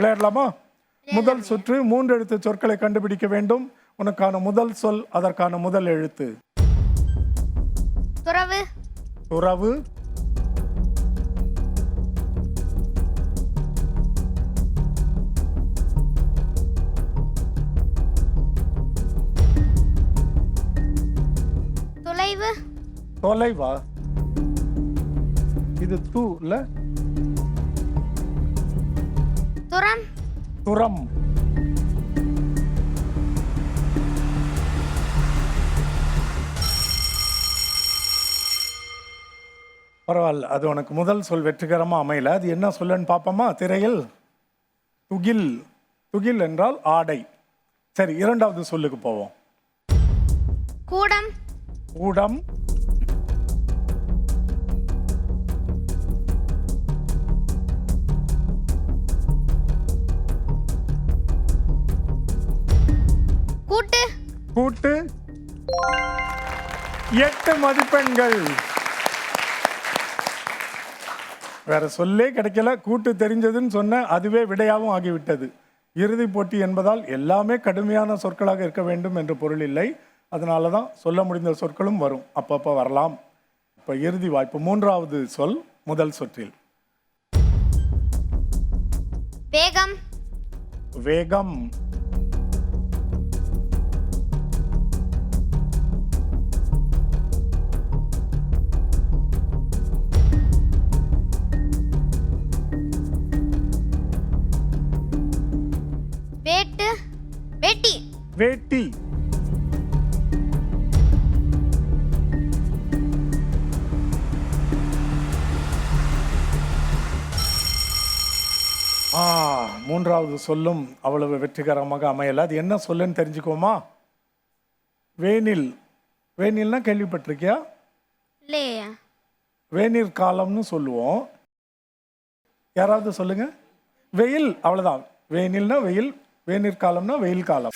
விளையாடலாமா? முதல் சுற்று மூன்று எழுத்து சொற்களை கண்டுபிடிக்க வேண்டும். உனக்கான முதல் சொல் அதற்கான முதல் எழுத்து. துறவு. துறவு. தொலைவா? இது தூ இல்ல? துறம் துறம் பரவாயில்ல. அது உனக்கு முதல் சொல் வெற்றிகரமா அமையல. அது என்ன சொல்லுன்னு பார்ப்போமா திரையில். துகில். துகில் என்றால் ஆடை. சரி இரண்டாவது சொல்லுக்கு போவோம். கூடம்? கூடம். கூட்டு எட்டு மதிப்பெண்கள். வேற சொல்லே கிடைக்கல. கூட்டு தெரிஞ்சதுன்னு சொன்ன அதுவே விடையாகவும் ஆகிவிட்டது. இறுதிப் போட்டி என்பதால் எல்லாமே கடுமையான சொற்களாக இருக்க வேண்டும் என்ற பொருள் இல்லை. அதனால தான் சொல்ல முடிந்த சொற்களும் வரும். அப்பப்போ வரலாம். இப்போ இறுதி வாய்ப்பு. மூன்றாவது சொல் முதல் சொற்றில். வேகம். வேகம். வேட்டி. வேட்டி. ஆ மூன்றாவது சொல்லும் அவ்வளவு வெற்றிகரமாக அமையல. அது என்ன சொல்லுன்னு தெரிஞ்சுக்கோமா வேனில் வேனில்னா கேள்விப்பட்டிருக்கியா? இல்லையா. வேநீர் காலம்னு சொல்லுவோம். யாராவது சொல்லுங்க? வெயில் அவ்வளவுதான். வேனில்னா வெயில் வேநீர் காலம்னா வெயில் காலம்